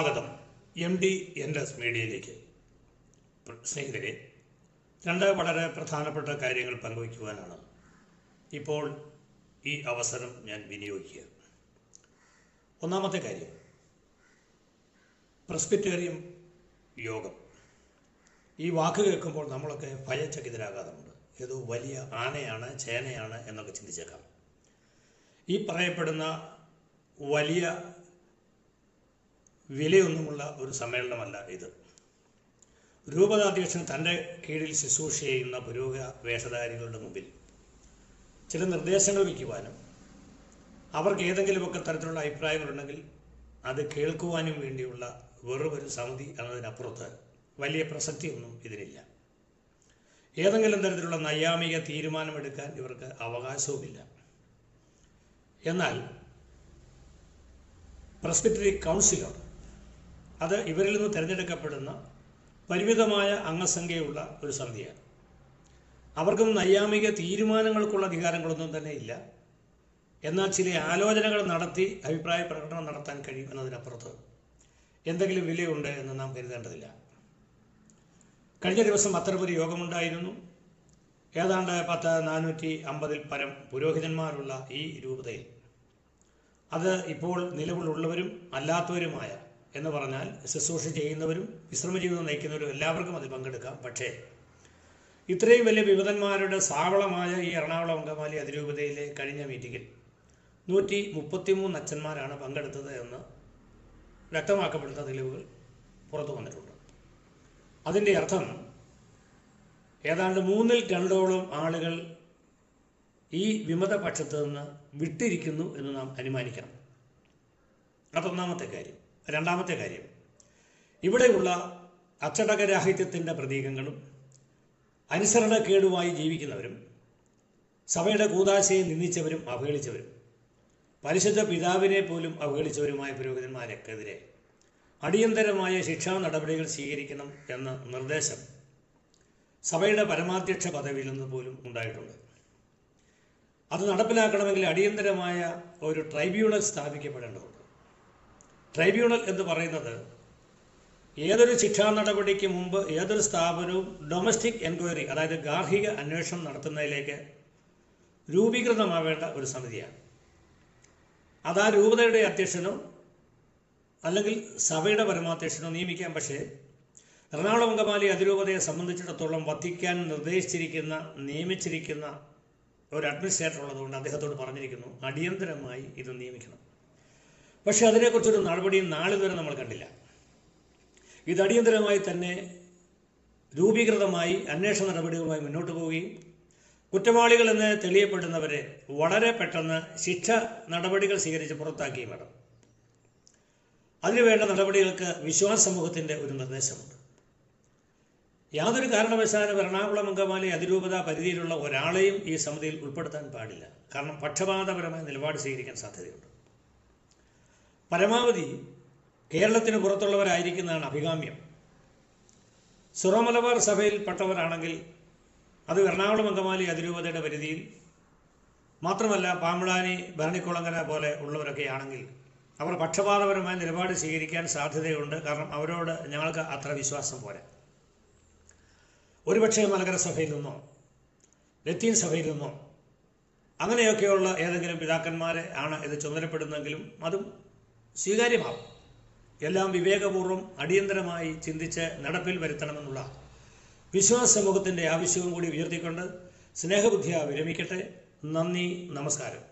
സ്വാഗതം. M D N S മീഡിയയിലേക്ക് സ്നേഹിതരെ രണ്ട് വളരെ പ്രധാനപ്പെട്ട കാര്യങ്ങൾ പങ്കുവയ്ക്കുവാനാണ് ഇപ്പോൾ ഈ അവസരം ഞാൻ വിനിയോഗിക്കുക. ഒന്നാമത്തെ കാര്യം പ്രസ്ബിറ്റേറിയം യോഗം. ഈ വാക്ക് കേൾക്കുമ്പോൾ നമ്മളൊക്കെ ഭയചകിതരാകാറുണ്ട്. ഏതോ വലിയ ആനയാണ് ചേനയാണ് എന്നൊക്കെ ചിന്തിച്ചേക്കാം. ഈ പറയപ്പെടുന്ന വലിയ വിലയൊന്നുമുള്ള ഒരു സമ്മേളനമല്ല ഇത്. രൂപതാധ്യക്ഷൻ തന്റെ കീഴിൽ ശുശ്രൂഷ ചെയ്യുന്ന പുരോഗ വേഷധാരികളുടെ മുമ്പിൽ ചില നിർദ്ദേശങ്ങൾ വയ്ക്കുവാനും അവർക്ക് ഏതെങ്കിലുമൊക്കെ തരത്തിലുള്ള അഭിപ്രായങ്ങളുണ്ടെങ്കിൽ അത് കേൾക്കുവാനും വേണ്ടിയുള്ള വെറുമൊരു സമിതി എന്നതിനപ്പുറത്ത് വലിയ പ്രസക്തിയൊന്നും ഇതിനില്ല. ഏതെങ്കിലും തരത്തിലുള്ള നൈയാമിക തീരുമാനമെടുക്കാൻ ഇവർക്ക് അവകാശവുമില്ല. എന്നാൽ പ്രസ്ബിറ്ററി കൗൺസിലർ അത് ഇവരിൽ നിന്ന് തിരഞ്ഞെടുക്കപ്പെടുന്ന പരിമിതമായ അംഗസംഖ്യയുള്ള ഒരു സമിതിയാണ്. അവർക്കും നൈയാമിക തീരുമാനങ്ങൾക്കുള്ള അധികാരങ്ങളൊന്നും തന്നെ ഇല്ല. എന്നാൽ ചില ആലോചനകൾ നടത്തി അഭിപ്രായ പ്രകടനം നടത്താൻ കഴിയും എന്നതിനപ്പുറത്ത് എന്തെങ്കിലും വിലയുണ്ട് എന്ന് നാം കരുതേണ്ടതില്ല. കഴിഞ്ഞ ദിവസം അത്തരമൊരു യോഗമുണ്ടായിരുന്നു. ഏതാണ്ട് പത്ത് നാനൂറ്റി അമ്പതിൽ പരം പുരോഹിതന്മാരുള്ള ഈ രൂപതയിൽ. അത് ഇപ്പോൾ നിലവിലുള്ളവരും അല്ലാത്തവരുമായ എന്ന് പറഞ്ഞാൽ ശുശ്രൂഷ ചെയ്യുന്നവരും വിശ്രമ ജീവിതം നയിക്കുന്നവരും എല്ലാവർക്കും അതിൽ പങ്കെടുക്കാം. പക്ഷേ ഇത്രയും വലിയ വിമതന്മാരുടെ സാവളമായ ഈ എറണാകുളം അങ്കമാലി അതിരൂപതയിലെ കഴിഞ്ഞ മീറ്റിങ്ങിൽ നൂറ്റി മുപ്പത്തിമൂന്ന് അച്ഛന്മാരാണ് പങ്കെടുത്തത് എന്ന് വ്യക്തമാക്കപ്പെടുന്ന തെളിവുകൾ പുറത്തു വന്നിട്ടുണ്ട്. അതിന്റെ അർത്ഥം ഏതാണ്ട് മൂന്നിൽ രണ്ടോളം ആളുകൾ ഈ വിമത പക്ഷത്ത് നിന്ന് വിട്ടിരിക്കുന്നു എന്ന് നാം അനുമാനിക്കണം. അതൊന്നാമത്തെ കാര്യം. രണ്ടാമത്തെ കാര്യം. ഇവിടെയുള്ള അച്ചടകരാഹിത്യത്തിന്റെ പ്രതീകങ്ങളും അനുസരണക്കേടുമായി ജീവിക്കുന്നവരും സഭയുടെ കൂതാശയെ നിന്ദിച്ചവരും അവഹേളിച്ചവരും പരിശുദ്ധ പിതാവിനെ പോലും അവഹേളിച്ചവരുമായ പുരോഹിതന്മാരൊക്കെതിരെ അടിയന്തരമായ ശിക്ഷാ നടപടികൾ സ്വീകരിക്കണം എന്ന നിർദ്ദേശം സഭയുടെ പരമാധ്യക്ഷ പദവിയിൽ നിന്ന് പോലും ഉണ്ടായിട്ടുണ്ട്. അത് നടപ്പിലാക്കണമെങ്കിൽ അടിയന്തരമായ ഒരു ട്രൈബ്യൂണൽ സ്ഥാപിക്കപ്പെടേണ്ടതുണ്ട്. ട്രൈബ്യൂണൽ എന്ന് പറയുന്നത് ഏതൊരു ശിക്ഷാ നടപടിക്ക് മുമ്പ് ഏതൊരു സ്ഥാപനവും ഡൊമസ്റ്റിക് എൻക്വയറി അതായത് ഗാർഹിക അന്വേഷണം നടത്തുന്നതിലേക്ക് രൂപീകൃതമാവേണ്ട ഒരു സമിതിയാണ്. അത് ആ രൂപതയുടെ അധ്യക്ഷനോ അല്ലെങ്കിൽ സഭയുടെ പരമാധ്യക്ഷനോ നിയമിക്കാം. പക്ഷേ എറണാകുളം അങ്കമാലി അതിരൂപതയെ സംബന്ധിച്ചിടത്തോളം വത്തിക്കാൻ നിർദ്ദേശിച്ചിരിക്കുന്ന നിയമിച്ചിരിക്കുന്ന ഒരു അഡ്മിനിസ്ട്രേറ്റർ ഉള്ളതുകൊണ്ട് അദ്ദേഹത്തോട് പറഞ്ഞിരിക്കുന്നു അടിയന്തരമായി ഇത് നിയമിക്കണം. പക്ഷേ അതിനെക്കുറിച്ചൊരു നടപടിയും വരെ നമ്മൾ കണ്ടില്ല. ഇത് അടിയന്തരമായി തന്നെ രൂപീകൃതമായി അന്വേഷണ നടപടികളുമായി മുന്നോട്ട് പോവുകയും കുറ്റവാളികളെന്ന് തെളിയപ്പെടുന്നവരെ വളരെ പെട്ടെന്ന് ശിക്ഷ നടപടികൾ സ്വീകരിച്ച് പുറത്താക്കുകയും വേണം. അതിനുവേണ്ട നടപടികൾക്ക് വിശ്വാസ സമൂഹത്തിന്റെ ഒരു നിർദ്ദേശമുണ്ട്. യാതൊരു കാരണവശാലും എറണാകുളം അങ്കമാലി അതിരൂപത പരിധിയിലുള്ള ഒരാളെയും ഈ സമിതിയിൽ ഉൾപ്പെടുത്താൻ പാടില്ല. കാരണം പക്ഷപാതപരമായ നിലപാട് സ്വീകരിക്കാൻ സാധ്യതയുണ്ട്. പരമാവധി കേരളത്തിന് പുറത്തുള്ളവരായിരിക്കുന്നതാണ് അഭികാമ്യം. സുറോ മലബാർ സഭയിൽപ്പെട്ടവരാണെങ്കിൽ അത് എറണാകുളം അങ്കമാലി അതിരൂപതയുടെ പരിധിയിൽ മാത്രമല്ല പാമ്പളാനി ഭരണിക്കുളങ്ങര പോലെ ഉള്ളവരൊക്കെ ആണെങ്കിൽ അവർ പക്ഷപാതപരമായ നിലപാട് സ്വീകരിക്കാൻ സാധ്യതയുണ്ട്. കാരണം അവരോട് ഞങ്ങൾക്ക് അത്ര വിശ്വാസം പോരാ. ഒരുപക്ഷെ മലകര സഭയിൽ നിന്നോ ലത്തീൻ സഭയിൽ നിന്നോ അങ്ങനെയൊക്കെയുള്ള ഏതെങ്കിലും പിതാക്കന്മാരെ ആണ് ഇത് ചുമതലപ്പെടുന്നെങ്കിലും അതും സ്വീകാര്യമാവും. എല്ലാം വിവേകപൂർവം അടിയന്തരമായി ചിന്തിച്ച് നടപ്പിൽ വരുത്തണമെന്നുള്ള വിശ്വാസ സമൂഹത്തിന്റെ ആവശ്യവും കൂടി ഉയർത്തിക്കൊണ്ട് സ്നേഹബുദ്ധിയ വിരമിക്കട്ടെ. നന്ദി നമസ്കാരം.